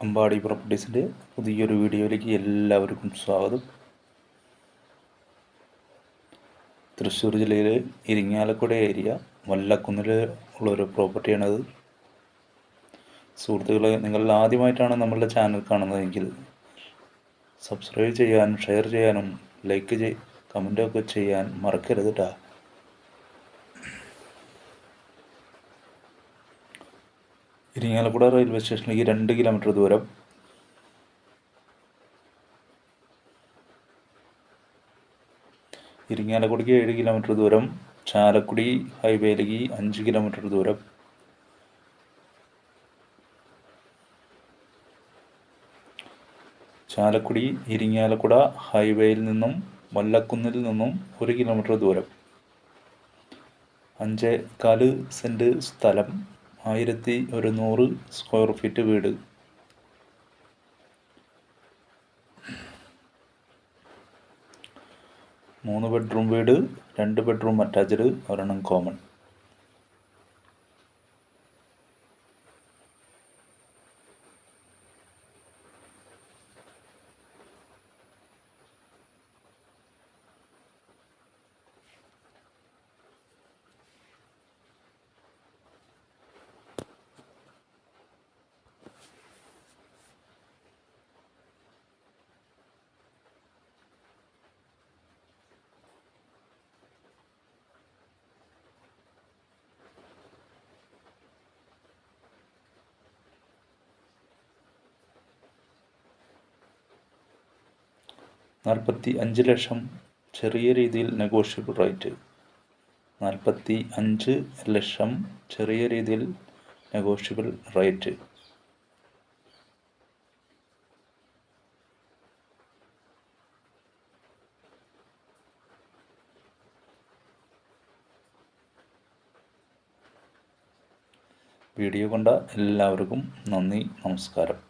അമ്പാടി പ്രോപ്പർട്ടീസിന്റെ പുതിയൊരു വീഡിയോയിലേക്ക് എല്ലാവർക്കും സ്വാഗതം. തൃശ്ശൂർ ജില്ലയിലെ ഇരിങ്ങാലക്കുട ഏരിയ വല്ലക്കുന്നിൽ ഉള്ളൊരു പ്രോപ്പർട്ടിയാണത്. സുഹൃത്തുക്കളെ നിങ്ങൾ ആദ്യമായിട്ടാണ് നമ്മളുടെ ചാനൽ കാണുന്നതെങ്കിൽ സബ്സ്ക്രൈബ് ചെയ്യാനും ഷെയർ ചെയ്യാനും ലൈക്ക് ചെയ് കമന്റൊക്കെ ചെയ്യാൻ മറക്കരുത് കേട്ടോ ഇരിങ്ങാലക്കുട റെയിൽവേ സ്റ്റേഷനിലേക്ക് രണ്ട് കിലോമീറ്റർ ദൂരം. ഇരിങ്ങാലക്കുടിക്ക് ഏഴ് കിലോമീറ്റർ ദൂരം ചാലക്കുടി ഹൈവേയിലേക്ക് അഞ്ച് കിലോമീറ്റർ ദൂരം. ചാലക്കുടി ഇരിങ്ങാലക്കുട ഹൈവേയിൽ നിന്നും വല്ലക്കുന്നിൽ നിന്നും ഒരു കിലോമീറ്റർ ദൂരം. അഞ്ച് കാൽ സെന്റ് സ്ഥലം. ആയിരത്തി ഒരുന്നൂറ് സ്ക്വയർ ഫീറ്റ് വീട്. മൂന്ന് ബെഡ്റൂം വീട് രണ്ട് ബെഡ്റൂം അറ്റാച്ച്ഡ് ഒരെണ്ണം കോമൺ നാൽപ്പത്തി അഞ്ച് ലക്ഷം ചെറിയ രീതിയിൽ നെഗോഷ്യബിൾ റേറ്റ് നാൽപ്പത്തി അഞ്ച് ലക്ഷം ചെറിയ രീതിയിൽ നെഗോഷ്യബിൾ റേറ്റ് വീഡിയോ കണ്ട എല്ലാവർക്കും നന്ദി നമസ്കാരം.